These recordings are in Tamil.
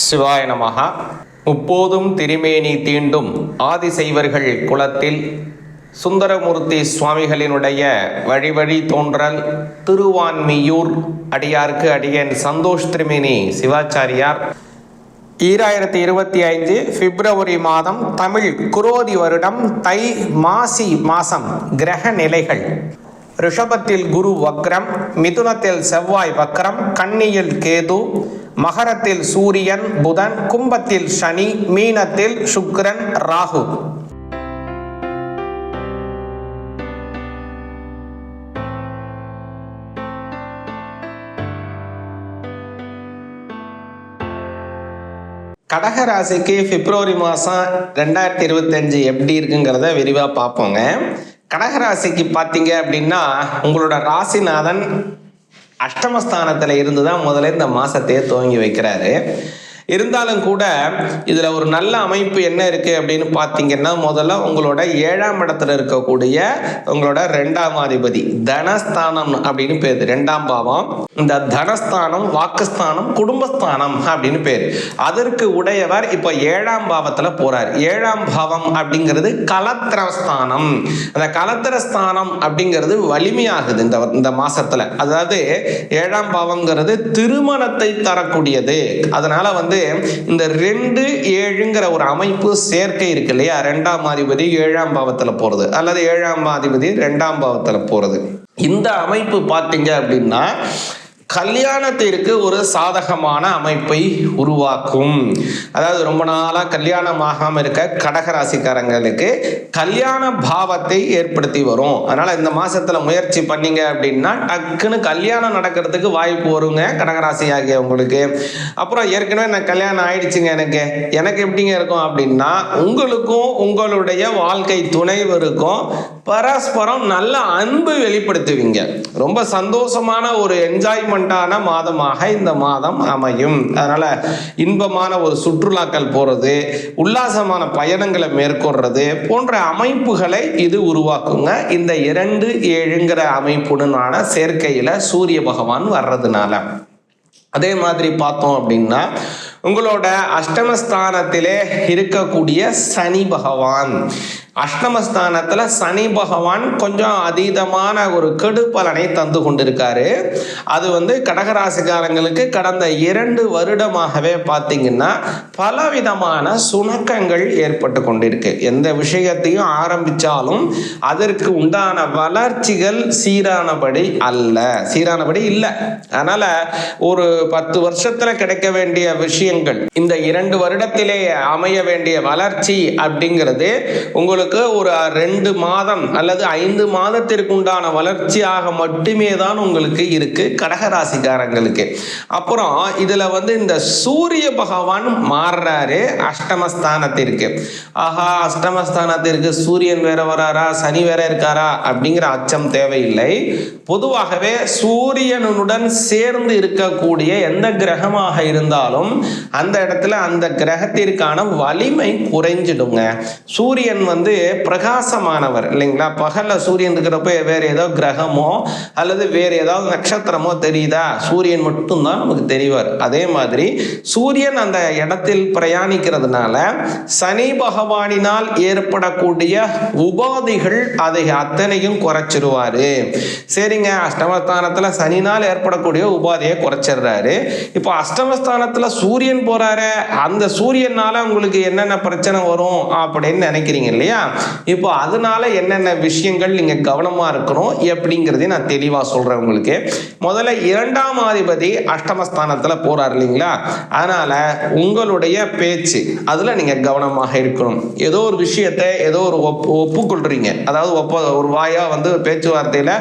சிவாய நமகா முப்போதும் திருமேனி தீண்டும் ஆதிசைவர்கள் குலத்தில் சுந்தரமூர்த்தி சுவாமிகளினுடைய வழிவழி தோன்றல் திருவான்மியூர் அடியார்க்கு அடியன் சந்தோஷ் திருமேனி சிவாச்சாரியார். ஈராயிரத்தி இருபத்தி ஐந்து பிப்ரவரி மாதம் தமிழ் குரோதி வருடம் தை மாசி மாசம் கிரக நிலைகள். ரிஷபத்தில் குரு வக்ரம் மிதுனத்தில் செவ்வாய் வக்ரம் கன்னியில் கேது மகரத்தில் சூரியன் புதன் கும்பத்தில் சனி மீனத்தில் சுக்கிரன் ராகு. கடக ராசிக்கு பிப்ரவரி மாதம் ரெண்டாயிரத்தி இருபத்தஞ்சு எப்படி இருக்குங்கிறத விரிவாக பார்ப்போங்க. கடகராசிக்கு பார்த்தீங்க அப்படின்னா உங்களோட ராசிநாதன் அஷ்டமஸ்தானத்தில் இருந்து தான் முதல்ல இந்த மாதத்தையே துவங்கி வைக்கிறாரு. இருந்தாலும் கூட இதில் ஒரு நல்ல அமைப்பு என்ன இருக்குது அப்படின்னு பார்த்தீங்கன்னா முதல்ல உங்களோட ஏழாம் இடத்துல இருக்கக்கூடிய உங்களோட ரெண்டாம் அதிபதி தனஸ்தானம் அப்படின்னு பேர் ரெண்டாம் பாவம். இந்த தனஸ்தானம் வாக்குஸ்தானம் குடும்பஸ்தானம் அப்படின்னு பேர். அதற்கு உடையவர் இப்போ ஏழாம் பாவத்தில் போறார். ஏழாம் பாவம் அப்படிங்கிறது கலத்திரஸ்தானம். அந்த கலத்திரஸ்தானம் அப்படிங்கிறது வலிமையாகுது இந்த இந்த மாசத்துல. அதாவது ஏழாம் பாவங்கிறது திருமணத்தை தரக்கூடியது. அதனால வந்து இந்த ரெண்டு ஏழுங்கிற ஒரு அமைப்பு சேர்க்கை இருக்கு இல்லையா? ரெண்டாம் அதிபதி ஏழாம் பாவத்துல போறது. அல்லது ஏழாம் அதிபதி ரெண்டாம் பாவத்துல போறது. இந்த அமைப்பு பார்த்தீங்க அப்படின்னா கல்யாணத்திற்கு ஒரு சாதகமான அமைப்பை உருவாக்கும். அதாவது ரொம்ப நாளாக கல்யாணம் ஆகாமல் இருக்க கடகராசிக்காரங்களுக்கு கல்யாண பாவத்தை ஏற்படுத்தி வரும். அதனால் இந்த மாதத்தில் முயற்சி பண்ணீங்க அப்படின்னா டக்குன்னு கல்யாணம் நடக்கிறதுக்கு வாய்ப்பு வருங்க கடகராசி ஆகிய உங்களுக்கு அப்புறம் ஏற்கனவே நான் கல்யாணம் ஆயிடுச்சுங்க எனக்கு. எனக்கு எப்படிங்க இருக்கும் அப்படின்னா உங்களுக்கும் உங்களுடைய வாழ்க்கை துணைவருக்கும் பரஸ்பரம் நல்ல அன்பு வெளிப்படுத்துவீங்க. ரொம்ப சந்தோஷமான ஒரு என்ஜாய்மெண்ட் என்ஜாய்மெண்ட்டான மாதமாக இந்த மாதம் அமையும். அதனால இன்பமான ஒரு சுற்றுலாக்கள் போறது உல்லாசமான பயணங்களை மேற்கொள்றது போன்ற அமைப்புகளை இது உருவாக்குங்க. இந்த இரண்டு ஏழுங்கிற அமைப்புடனான சேர்க்கையில சூரிய பகவான் வர்றதுனால. அதே மாதிரி பார்த்தோம் அப்படின்னா உங்களோட அஷ்டமஸ்தானத்திலே இருக்கக்கூடிய சனி பகவான். அஷ்டமஸ்தானத்தில் சனி பகவான் கொஞ்சம் அதீதமான ஒரு கெடு பலனை தந்து கொண்டிருக்காரு. அது வந்து கடகராசிக்காரங்களுக்கு கடந்த இரண்டு வருடமாகவே பார்த்தீங்கன்னா பலவிதமான சுணக்கங்கள் ஏற்பட்டு கொண்டிருக்கு. எந்த விஷயத்தையும் ஆரம்பித்தாலும் அதற்கு உண்டான வளர்ச்சிகள் சீரானபடி அல்ல. சீரானபடி இல்லை. அதனால் ஒரு பத்து வருஷத்தில் கிடைக்க வேண்டிய விஷயங்கள் இந்த இரண்டு வருடத்திலே அமைய வேண்டிய வளர்ச்சி அப்படிங்கிறது உங்களுக்கு ஒரு ரெண்டு மாதம் அல்லது ஐந்து மாதத்திற்கு உண்டான வளர்ச்சியாக மட்டுமே தான் உங்களுக்கு இருக்கு கடகராசிக்காரங்களுக்கு. அப்புறம் இதுல வந்து இந்த சூரிய பகவான் மாறுறாரு அஷ்டமஸ்தானத்திற்கு. ஆஹா அஷ்டமஸ்தானத்திற்கு சூரியன் வேற வராரா சனி வேற இருக்காரா அப்படிங்கிற அச்சம் தேவையில்லை. பொதுவாகவே சூரியனுடன் சேர்ந்து இருக்கக்கூடிய எந்த கிரகமாக இருந்தாலும் அந்த இடத்துல அந்த கிரகத்திற்கான வலிமை குறைஞ்சிடுங்க. சூரியன் வந்து பிரகாசமானவர் இல்லைங்களா? பகல்ல சூரியன் இருக்கிறப்ப வேற ஏதோ கிரகமோ அல்லது வேற ஏதாவது நட்சத்திரமோ தெரியுதா? சூரியன் மட்டும்தான் நமக்கு தெரிவார். அதே மாதிரி சூரியன் அந்த இடத்தில் பிரயாணிக்கிறதுனால சனி பகவானினால் ஏற்படக்கூடிய உபாதிகள் அதை அத்தனையும் குறைச்சிருவாரு. சரிங்க அஷ்டமஸ்தானத்துல சனினால் ஏற்படக்கூடிய உபாதையை குறைச்சிடுறாரு. இப்போ அஷ்டமஸ்தானத்துல சூரியன் போறாரு அந்த சூரியனால உங்களுக்கு என்னென்ன பிரச்சனை வரும் அப்படின்னு நினைக்கிறீங்க இல்லையா? இப்போ அதனால என்னென்ன விஷயங்கள் நீங்க கவனமா இருக்கணும் எப்படிங்கிறதையும் நான் தெளிவா சொல்றேன் உங்களுக்கு. முதல்ல இரண்டாம் அதிபதி அஷ்டமஸ்தானத்துல போறாரு இல்லைங்களா? அதனால உங்களுடைய பேச்சு அதுல நீங்க கவனமாக இருக்கணும். ஏதோ ஒரு விஷயத்தை ஏதோ ஒரு ஒப்பு ஒப்புக்கொள்றீங்க. அதாவது ஒப்ப ஒரு வாயா வந்து பேச்சுவார்த்தையில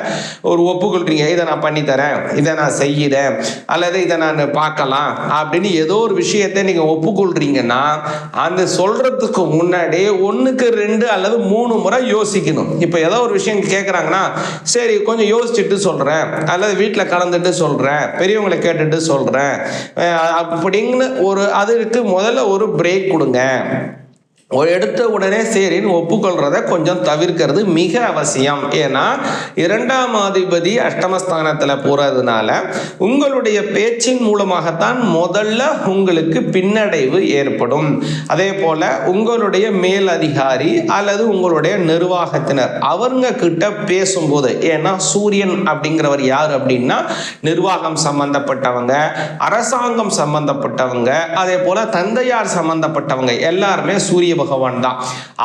ஒரு ஒப்புக்கொள்றீங்க. இதை நான் பண்ணி தரேன் இதை நான் செய்கிறேன் அல்லது இதை நான் பார்க்கலாம் அப்படின்னு ஏதோ ஒரு விஷயத்தை நீங்க ஒப்புக்கொள்றீங்கன்னா அந்த சொல்றதுக்கு முன்னாடி ஒண்ணுக்கு ரெண்டு அல்லது மூணு முறை யோசிக்கணும். இப்போ ஏதோ ஒரு விஷயம் கேட்குறாங்கன்னா சரி கொஞ்சம் யோசிச்சுட்டு சொல்கிறேன் அல்லது வீட்டில் கலந்துட்டு சொல்கிறேன் பெரியவங்களை கேட்டுட்டு சொல்கிறேன் அப்படின்னு ஒரு அதுக்கு முதல்ல ஒரு பிரேக் கொடுங்க. எடுத்த உடனே சரின்னு ஒப்புக்கொள்கிறத கொஞ்சம் தவிர்க்கிறது மிக அவசியம். ஏன்னா இரண்டாம் அதிபதி அஷ்டமஸ்தானத்தில் போகிறதுனால உங்களுடைய பேச்சின் மூலமாகத்தான் முதல்ல உங்களுக்கு பின்னடைவு ஏற்படும். அதே போல் உங்களுடைய மேல் அதிகாரி அல்லது உங்களுடைய நிர்வாகத்தினர் அவங்க கிட்ட பேசும்போது ஏன்னா சூரியன் அப்படிங்கிறவர் யார் அப்படின்னா நிர்வாகம் சம்பந்தப்பட்டவங்க அரசாங்கம் சம்பந்தப்பட்டவங்க அதே போல் தந்தையார் சம்பந்தப்பட்டவங்க எல்லாருமே சூரிய பகவான் தான்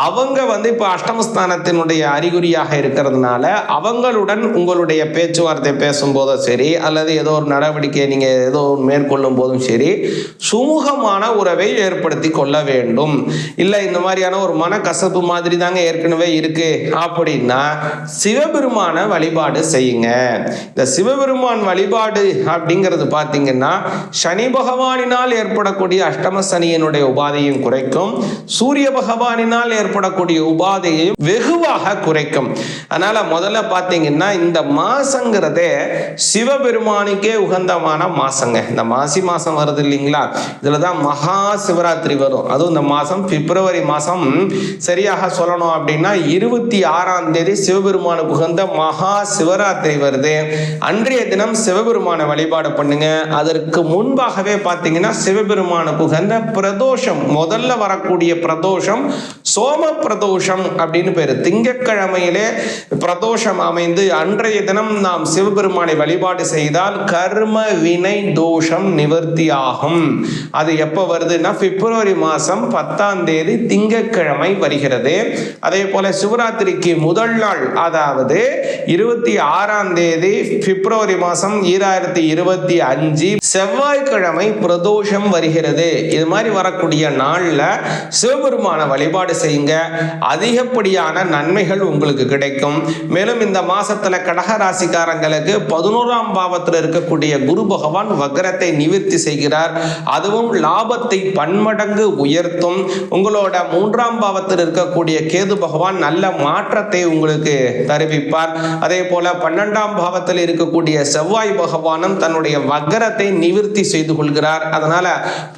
அவங்க வந்து இப்போ அஷ்டமஸ்தானத்தினுடைய அறிகுறியாக இருக்கிறதுனால அவங்களுடன் உங்களுடைய பேச்சுவார்த்தை பேசும்போதும் சரி அல்லது ஏதோ ஒரு நடவடிக்கையை நீங்கள் ஏதோ மேற்கொள்ளும் போதும் சரி சுமூகமான உறவை ஏற்படுத்தி கொள்ள வேண்டும். இல்லை இந்த மாதிரியான ஒரு மனக்கசப்பு மாதிரி தாங்க ஏற்கனவே இருக்கு அப்படின்னா சிவபெருமான வழிபாடு செய்யுங்க. இந்த சிவபெருமான் வழிபாடு அப்படிங்கிறது பார்த்தீங்கன்னா சனி பகவானினால் ஏற்படக்கூடிய அஷ்டம சனியினுடைய உபாதையும் குறைக்கும். சூரிய பகவானினால் ஏற்படக்கூடிய உபாதையை வெகுவாக குறைக்கும். அதனால முதல்ல பார்த்தீங்கன்னா இந்த மாசங்கிறதே சிவபெருமானுக்கே உகந்தமான மாசங்க. இந்த மாசி மாசம் வருது இல்லைங்களா? இதுல தான் மகா சிவராத்திரி வரும். அதுவும் இந்த மாசம் பிப்ரவரி மாசம் சரியாக சொல்லணும் அப்படின்னா இருபத்தி ஆறாம் தேதி சிவபெருமானுக்கு உகந்த மகா சிவராத்திரி வருது. அன்றைய தினம் சிவபெருமான வழிபாடு பண்ணுங்க. அதற்கு முன்பாகவே பார்த்தீங்கன்னா சிவபெருமானுக்கு உகந்த பிரதோஷம். முதல்ல வரக்கூடிய பிரதோஷம் சோம பிரதோஷம் அப்படின்னு பேர். திங்கட்கிழமையிலே பிரதோஷம் அமைந்து அன்றைய தினம் நாம் சிவபெருமானை வழிபாடு செய்தால் கர்ம வினை தோஷம் நிவர்த்தி ஆகும் அது எப்போ வருதுன்னா பிப்ரவரி மாதம் பத்தாம் தேதி திங்கட்கிழமை வருகிறது. அதே போல சிவராத்திரிக்கு முதல் நாள் அதாவது இருபத்தி ஆறாம் தேதி பிப்ரவரி மாதம் ஈராயிரத்தி இருபத்தி அஞ்சு செவ்வாய்க்கிழமை பிரதோஷம் வருகிறது. இது மாதிரி வரக்கூடிய நாளில் சிவபெருமான வழிபாடு செய்யுங்க. அதிகப்படியான நன்மைகள் உங்களுக்கு கிடைக்கும். மேலும் இந்த மாசத்துல கடக ராசிக்காரங்களுக்கு பதினோராம் பாவத்தில் இருக்கக்கூடிய குரு பகவான் வக்ரத்தை நிவர்த்தி செய்கிறார். அதுவும் லாபத்தை பன்மடங்கு உயர்த்தும். உங்களோட மூன்றாம் பாவத்தில் இருக்கக்கூடிய கேது பகவான் நல்ல மாற்றத்தை உங்களுக்கு தருவிப்பார். அதே போல பன்னெண்டாம் பாவத்தில் இருக்கக்கூடிய செவ்வாய் பகவானும் தன்னுடைய வக்கரத்தை நிவர்த்தி செய்து கொள்கிறார். அதனால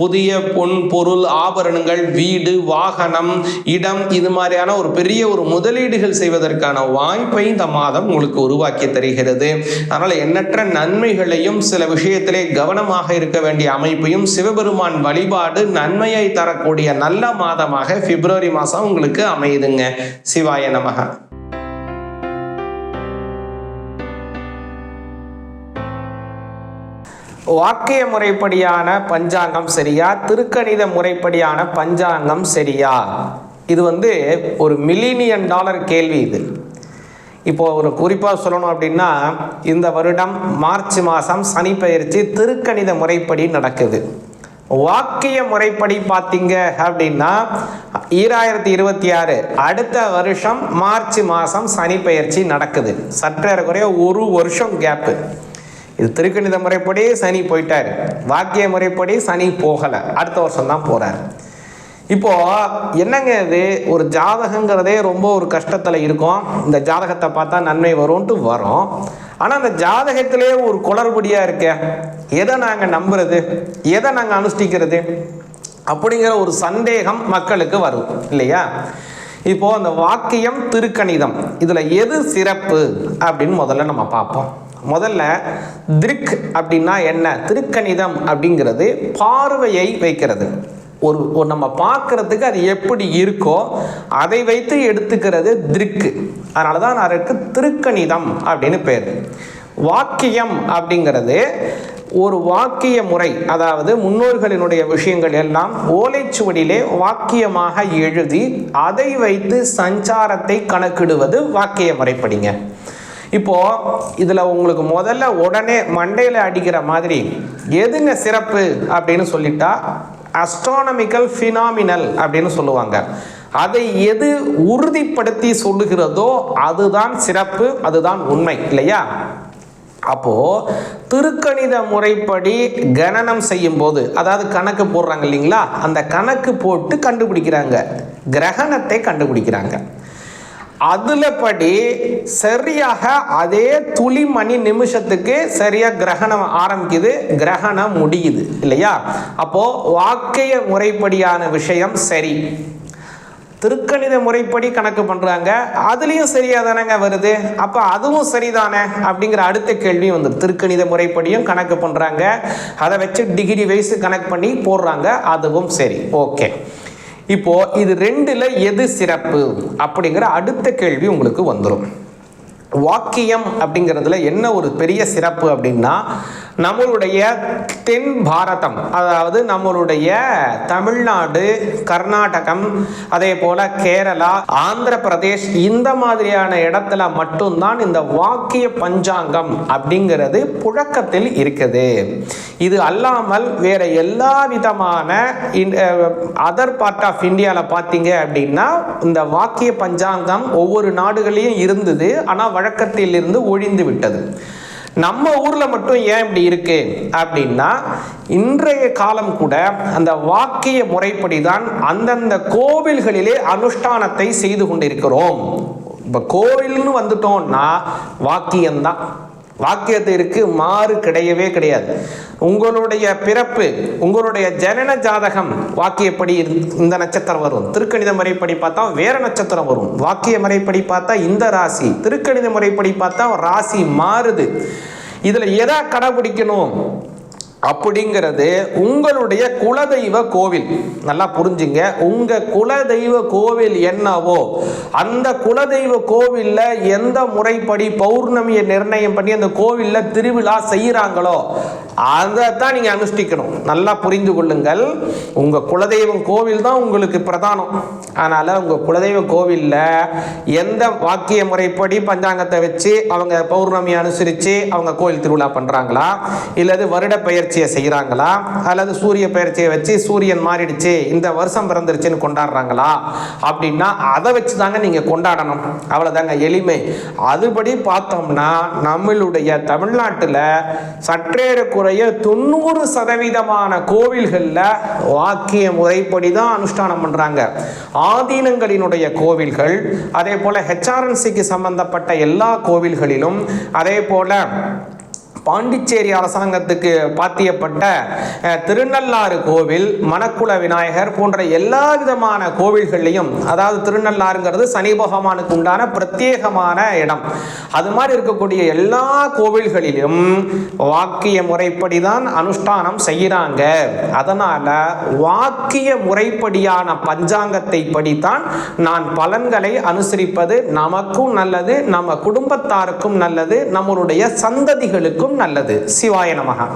புதிய பொன் பொருள் ஆபரணங்கள் வீடு வாகனம் இடம் இது மாதிரியான ஒரு பெரிய ஒரு முதலீடுகள் செய்வதற்கான வாய்ப்பை இந்த மாதம் உங்களுக்கு உருவாக்கி தருகிறது. அதனால எண்ணற்ற நன்மைகளையும் சில விஷயத்திலே கவனமாக இருக்க வேண்டிய அமைப்பையும் சிவபெருமான் வழிபாடு நன்மையை தரக்கூடிய நல்ல மாதமாக பிப்ரவரி மாதம் உங்களுக்கு அமையுதுங்க. சிவாய நமக. வாக்கிய முறைப்படியான பஞ்சாங்கம் சரியா? திருக்கணித முறைப்படியான பஞ்சாங்கம் சரியா? இது வந்து ஒரு மில்லினியன் டாலர் கேள்வி இது. இப்போ ஒரு குறிப்பாக சொல்லணும் அப்படின்னா இந்த வருடம் மார்ச் மாதம் சனி பயிற்சி திருக்கணித முறைப்படி நடக்குது. வாக்கிய முறைப்படி பார்த்தீங்க அப்படின்னா ஈராயிரத்தி இருபத்தி ஆறு அடுத்த வருஷம் மார்ச் மாதம் சனி பயிற்சி நடக்குது. சற்றேறக்குறைய ஒரு வருஷம் கேப்பு இது திருக்கணித முறைப்படி சனி போயிட்டார். வாக்கிய முறைப்படி சனி போகலை. அடுத்த வருஷம் தான் போகிறார் இப்போ என்னங்க இது? ஒரு ஜாதகங்கிறதே ரொம்ப ஒரு கஷ்டத்தில் இருக்கும். இந்த ஜாதகத்தை பார்த்தா நன்மை வரும்ன்ட்டு வரும். ஆனால் அந்த ஜாதகத்திலே ஒரு குளறுபடியாக இருக்க. எதை நாங்கள் நம்புறது? எதை நாங்கள் அனுஷ்டிக்கிறது? அப்படிங்கிற ஒரு சந்தேகம் மக்களுக்கு வரும். இல்லையா? இப்போ அந்த வாக்கியம் திருக்கணிதம். இதில் எது சிறப்பு? அப்படின்னு முதல்ல நம்ம பார்ப்போம். முதல்ல திருக் அப்படின்னா என்ன? திருக்கணிதம் அப்படிங்கிறது பார்வையை வைக்கிறது. ஒரு நம்ம பார்க்கறதுக்கு அது எப்படி இருக்கோ அதை வைத்து எடுத்துக்கிறது திருக்கு அதனால தான் அதற்கு திருக்கணிதம் அப்படின்னு பேர். வாக்கியம் அப்படிங்கிறது ஒரு வாக்கிய முறை அதாவது முன்னோர்களினுடைய விஷயங்கள் எல்லாம் ஓலைச்சுவடியிலே வாக்கியமாக எழுதி அதை வைத்து சஞ்சாரத்தை கணக்கிடுவது வாக்கிய முறைப்படிங்க. இப்போ இதில் உங்களுக்கு முதல்ல உடனே மண்டையில் அடிக்கிற மாதிரி எதுங்க சிறப்பு அப்படின்னு சொல்லிட்டா அஸ்ட்ரானமிக்கல் ஃபினாமினல் அப்படின்னு சொல்லுவாங்க. அதை எது உறுதிப்படுத்தி சொல்லுகிறதோ அதுதான் சிறப்பு அதுதான் உண்மை இல்லையா? அப்போ திருக்கணித முறைப்படி கணனம் செய்யும் போது அதாவது கணக்கு போடுறாங்க இல்லைங்களா? அந்த கணக்கு போட்டு கண்டுபிடிக்கிறாங்க. கிரகணத்தை கண்டுபிடிக்கிறாங்க. அதில் படி சரியாக அதே துளி மணி நிமிஷத்துக்கு சரியாக கிரகணம் ஆரம்பிக்குது கிரகணம் முடியுது இல்லையா? அப்போ வாக்கிய முறைப்படியான விஷயம் சரி. திருக்கணித முறைப்படி கணக்கு பண்ணுறாங்க அதுலேயும் சரியாக தானேங்க வருது. அப்போ அதுவும் சரிதானே? அப்படிங்கிற அடுத்த கேள்வி வந்து திருக்கணித முறைப்படியும் கணக்கு பண்ணுறாங்க அதை வச்சு டிகிரி வைஸ் கணக்கு பண்ணி போடுறாங்க. அதுவும் சரி. ஓகே இப்போ இது ரெண்டுல எது சிறப்பு அப்படிங்கிற அடுத்த கேள்வி உங்களுக்கு வந்துடும் வாக்கியம் அப்படிங்கிறதுல என்ன ஒரு பெரிய சிறப்பு அப்படின்னா நம்மளுடைய தென் பாரதம் அதாவது நம்மளுடைய தமிழ்நாடு கர்நாடகம் அதே போல கேரளா ஆந்திர பிரதேஷ் இந்த மாதிரியான இடத்துல மட்டும்தான் இந்த வாக்கிய பஞ்சாங்கம் அப்படிங்கிறது புழக்கத்தில் இருக்குது. இது அல்லாமல் வேற எல்லா விதமான அதர் பார்ட் ஆஃப் இந்தியாவில் பார்த்தீங்க அப்படின்னா இந்த வாக்கிய பஞ்சாங்கம் ஒவ்வொரு நாடுகளையும் இருந்தது ஆனால் வழக்கத்தில் இருந்து ஒழிந்து விட்டது. நம்ம ஊரில் மட்டும் ஏன் இப்படி இருக்கு? அப்படின்னா இன்றைய காலம் கூட அந்த வாக்கிய முறைப்படி தான் அந்தந்த கோவில்களிலே அனுஷ்டானத்தை செய்து கொண்டிருக்கிறோம். இப்போ கோவில்னு வந்துட்டோம்னா வாக்கியம்தான். வாக்கியத்திற்கு மாறு கிடையவே கிடையாது. உங்களுடைய பிறப்பு உங்களுடைய ஜனன ஜாதகம் வாக்கியப்படி இந்த நட்சத்திரம் வரும். திருக்கணித முறைப்படி பார்த்தா வேற நட்சத்திரம் வரும். வாக்கிய முறைப்படி பார்த்தா இந்த ராசி திருக்கணித முறைப்படி பார்த்தா ராசி மாறுது. இதில் எதா கடைபிடிக்கணும்? அப்படிங்கிறது உங்களுடைய குலதெய்வ கோவில். நல்லா புரிஞ்சுங்க. உங்க குலதெய்வ கோவில் என்னவோ அந்த குலதெய்வ கோவில்ல எந்த முறைப்படி பௌர்ணமியை நிர்ணயம் பண்ணி அந்த கோவில்ல திருவிழா செய்யறாங்களோ அதை தான் நீங்க அனுஷ்டிக்கணும். நல்லா புரிந்து கொள்ளுங்கள். உங்கள் குலதெய்வம் கோவில் தான் உங்களுக்கு பிரதானம். அதனால் உங்கள் குலதெய்வ கோவிலில் எந்த வாக்கிய முறைப்படி பஞ்சாங்கத்தை வச்சு அவங்க பௌர்ணமி அனுசரித்து அவங்க கோயில் திருவிழா பண்ணுறாங்களா இல்லது வருட பயிற்சியை செய்கிறாங்களா அல்லது சூரிய பயிற்சியை வச்சு சூரியன் மாறிடுச்சு இந்த வருஷம் பிறந்துருச்சுன்னு கொண்டாடுறாங்களா? அப்படின்னா அதை வச்சு தாங்க நீங்கள் கொண்டாடணும். அவ்வளோதாங்க எளிமை. அதுபடி பார்த்தோம்னா நம்மளுடைய தமிழ்நாட்டில் சற்றேறக்குறைய தொண்ணூறு சதவீதமாக பெரும்பாலான கோவில்களில் வாக்கிய முறைப்படி தான் அனுஷ்டானம் பண்ணுறாங்க ஆதீனங்களினுடைய கோவில்கள் அதே போல் ஹெச்ஆர்என்சிக்கு சம்பந்தப்பட்ட எல்லா கோவில்களிலும் அதே போல் பாண்டிச்சேரி அரசாங்கத்துக்கு பாத்தியப்பட்ட திருநள்ளாறு கோவில் மணக்குள விநாயகர் போன்ற எல்லா விதமான கோவில்கள்லையும் அதாவது திருநள்ளாறுங்கிறது சனி பகவானுக்கு உண்டான பிரத்யேகமான இடம். அது மாதிரி இருக்கக்கூடிய எல்லா கோவில்களிலும் வாக்கிய முறைப்படி தான் அனுஷ்டானம் செய்கிறாங்க அதனால வாக்கிய முறைப்படியான பஞ்சாங்கத்தை படித்தான் நான் பலன்களை அனுசரிப்பது. நமக்கும் நல்லது நம்ம குடும்பத்தாருக்கும் நல்லது நம்மளுடைய சந்ததிகளுக்கும் மிகவும் நல்லது. சிவாய நமகா